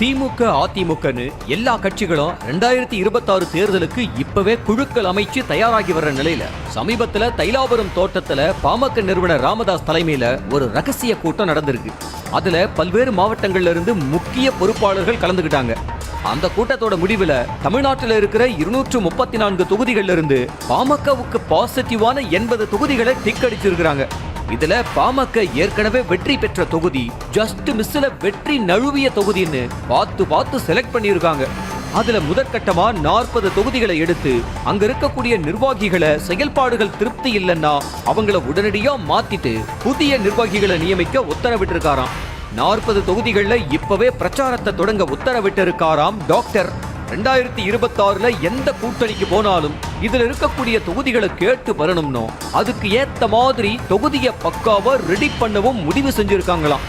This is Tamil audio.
திமுக அதிமுகன்னு எல்லா கட்சிகளும் ரெண்டாயிரத்தி இருபத்தாறு தேர்தலுக்கு இப்பவே குழுக்கள் அமைச்சு தயாராகி வர்ற நிலையில சமீபத்துல தைலாபுரம் தோட்டத்துல பாமக நிறுவனர் ராமதாஸ் தலைமையில ஒரு ரகசிய கூட்டம் நடந்திருக்கு. அதுல பல்வேறு மாவட்டங்கள்ல இருந்து முக்கிய பொறுப்பாளர்கள் கலந்துக்கிட்டாங்க அந்த கூட்டத்தோட முடிவுல தமிழ்நாட்டில் இருக்கிற இருநூற்று முப்பத்தி நான்கு தொகுதிகள்ல இருந்து பாமகவுக்கு பாசிட்டிவான எண்பது தொகுதிகளை டிக் அடிச்சிருக்கிறாங்க. இதுல பாமக ஏற்கனவே வெற்றி பெற்ற தொகுதி ஜஸ்ட் மிஸ்ல வெற்றி நழுவிய தொகுதின்னு பார்த்து பார்த்து செலக்ட் பண்ணியிருக்காங்க. அதுல முதற்கட்டமா நாற்பது தொகுதிகளை எடுத்து அங்க இருக்கக்கூடிய நிர்வாகிகளை செயல்பாடுகள் திருப்தி இல்லைன்னா அவங்கள உடனடியா மாத்திட்டு புதிய நிர்வாகிகளை நியமிக்க உத்தரவிட்டிருக்காராம். நாற்பது தொகுதிகளில் இப்பவே பிரச்சாரத்தை தொடங்க உத்தரவிட்டிருக்காராம் டாக்டர் ரெண்டாயிரத்தி இருபத்தாறுல எந்த கூட்டணிக்கு போனாலும் இதுல இருக்கக்கூடிய தொகுதிகளை கேட்டு வரணும்னோ அதுக்கு ஏத்த மாதிரி தொகுதியை பக்காவா ரெடி பண்ணவும் முடிவு செஞ்சிருக்காங்களாம்.